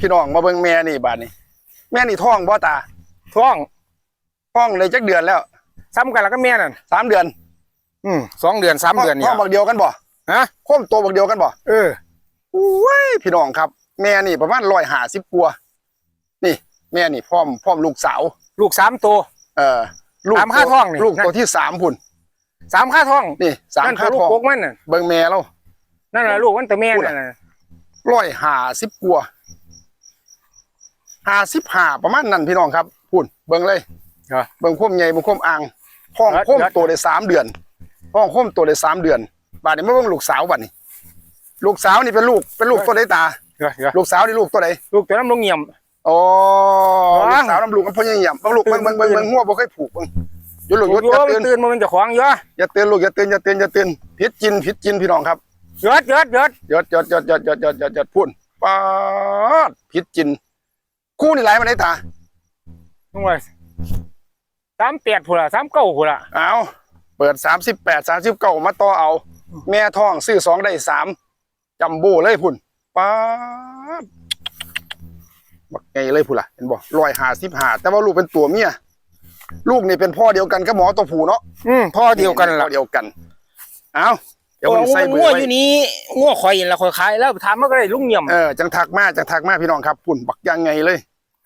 พี่น้องมาเบิ่งแม่นี่บาดนี้ แม่นี่ท้องบ่ตาท้องท้องเลยจักเดือนแล้วซ้ำกันแล้วก็แม่นั่นสามเดือนอืมสองเดือนสามเดือนเนี่ท้อยงบักเดียวกันบ่ฮะโค้มโตบักเดียวกันบ่เอออุ้ยพี่น้องครับ แม่นี่ประมาณ150กว่านี่ แม่นี่พร้อมพร้อมลูกสาว ลูกสามตัวเออลูกสามค่าท้องนี่ลูกตัวที่สามพุ่นสามค่าท้องนี่สามนั่นค่าคือลูกท้องกกมันน่ะเบิ่งแม่เรานั่นแหละลูกมันแต่แม่พูดนั่อะนน่ะร้อยห้าสิบกว่า ห้าสิบห้าประมาณนั้นพี่น้องครับพุ่นเบิ่งเลยเหรอเบิ่งโคมใหญ่เบิ่งโคมอ่างห้องเดี๋ยวโคมเดี๋ยวตัวได้สามเดือนห้องโคมตัวได้สามเดือนบาดนี้มาเบิ่งลูกสาวบัดนี้ ลูกสาวนี่เป็นลูกเป็นลูกตัวใดตา เดี๋ยวเดี๋ยวลูกสาวนี่ลูกตัวใดลูกตัวน้ำลงเงี่ยม โอ้ว้าลูกสาวน้ำลูกกับพ่อใหญ่เหี่ยมบางลูกตื่เบิ่นงเบิ่งเบิ่งตื่นเบิ่งหัวบ่เคยผูกเบิ่งหยุดลูกหยุดโยอย่ามัตื่นนตื่นมันจะขวางเยอะอย่าตื่นลูกอย่าตื่นอย่าตื่นอย่าตื่นผิดจินผิดจินพี่น้องครับเยอะเยอะเยอะหยดหยดหยดหยดหยดหยดหยดหยดพุ่นปาดผิดจิน คู่นี่ไรมาได้ตาน้องไว้สามแปดพุ่นละสามเก้าพุ่นละเอาเปิดสามสิบแปดสามสิบเก้ามาต่อเอา แม่ท้องซื้อสองได้สามจัมโบ้เลยพุ่นป้าดบักไงเลยพุ่นล่ะเห็นบ่ร้อยหาสิบหาแต่ว่าลูกเป็นตัวเมียลูกนี่เป็นพ่อเดียวกันกับหมอตัวผู้เนาะอืมพ่อเดียวกันพ่ละอเดียวกัน เอาเดี๋ยวโอ้ผมใส่เบองัวร์อไว้ยู่นี้งัวข่อยละข่อยขายแล้วถามมันก็ได้ลุงเงี่ยมเออจังทักมาจังทักมาพี่น้องครับพุ่นบักยังไงเลย